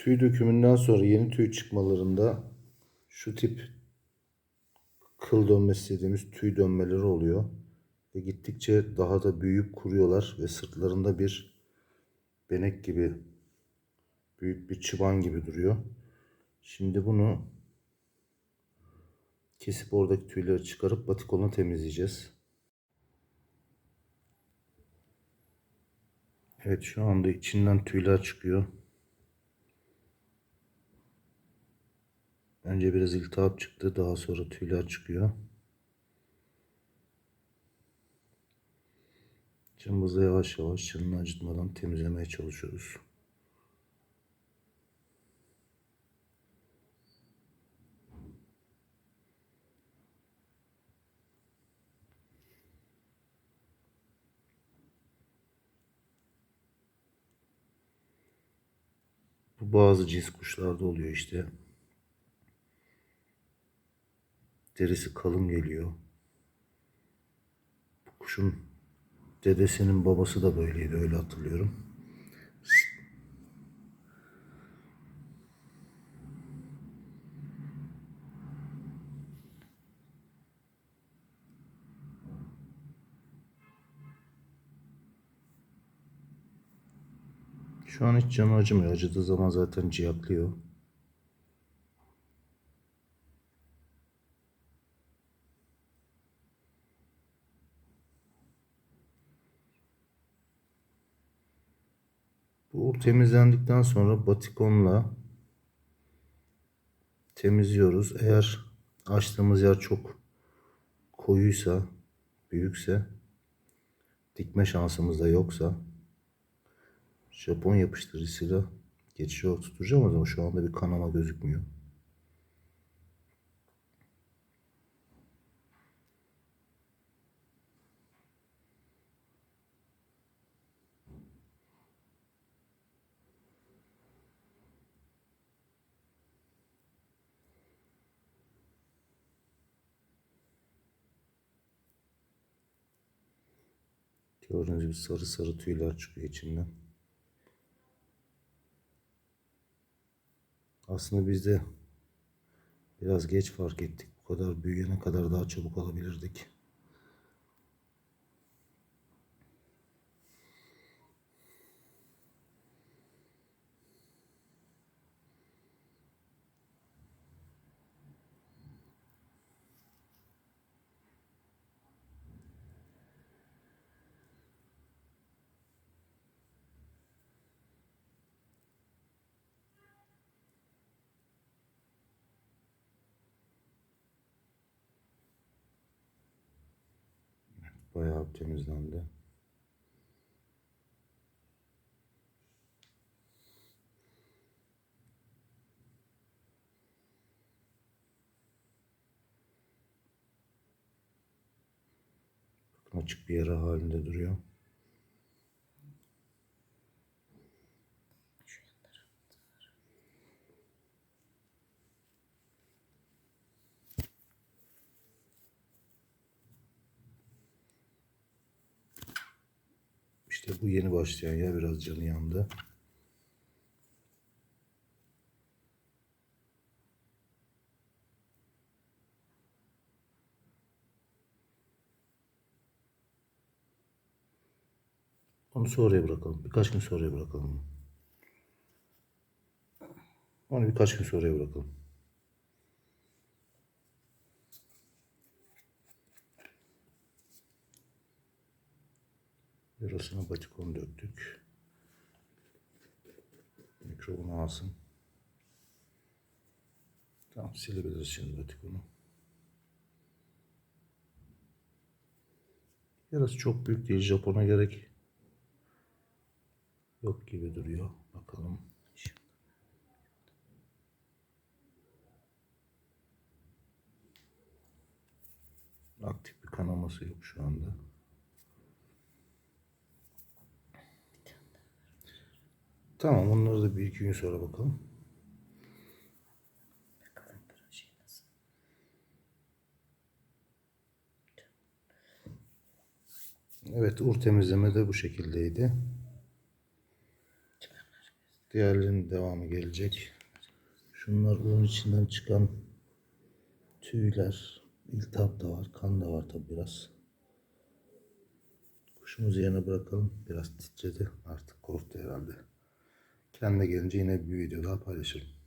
Tüy dökümünden sonra yeni tüy çıkmalarında şu tip kıl dönmesi dediğimiz tüy dönmeleri oluyor. Ve gittikçe daha da büyüyüp kuruyorlar ve sırtlarında bir benek gibi büyük bir çıban gibi duruyor. Şimdi bunu kesip oradaki tüyleri çıkarıp batikonla temizleyeceğiz. Evet şu anda içinden tüyler çıkıyor. Önce biraz iltihap çıktı. Daha sonra tüyler çıkıyor. Cımbızla yavaş yavaş canını acıtmadan temizlemeye çalışıyoruz. Bu bazı cins kuşlarda oluyor işte. Derisi kalın geliyor. Bu kuşun dedesinin babası da böyleydi öyle hatırlıyorum. Şu an hiç canı acımıyor. Acıdığı zaman zaten ciyaklıyor. Bu temizlendikten sonra batikonla temizliyoruz. Eğer açtığımız yer çok koyuysa, büyükse, dikme şansımız da yoksa Japon yapıştırıcısıyla geçici olarak tutturacağım ama şu anda bir kanama gözükmüyor. Gördüğünüz gibi sarı sarı tüyler çıkıyor içinden. Aslında biz de biraz geç fark ettik. Bu kadar büyüyene kadar daha çabuk alabilirdik. Bayağı temizlendi. Bakın açık bir yara halinde duruyor. İşte bu yeni başlayan ya biraz canı yandı. Onu sonraya bırakalım. Birkaç gün sonraya bırakalım. Onu birkaç gün sonraya bırakalım. Yarasına batikon döktük. Mikrobunu alsın. Tamam silebiliriz şimdi batikonu. Yarası çok büyük değil. Japon'a gerek yok gibi duruyor. Bakalım. Aktif bir kanaması yok şu anda. Tamam onları da bir iki gün sonra bakalım. Evet ur temizleme de bu şekildeydi. Diğerlerinin devamı gelecek. Şunlar bunun içinden çıkan tüyler. İltihap da var. Kan da var tabi biraz. Kuşumuzu yerine bırakalım. Biraz titredi. Artık korktu herhalde. Kendine gelince yine bir video daha paylaşırım.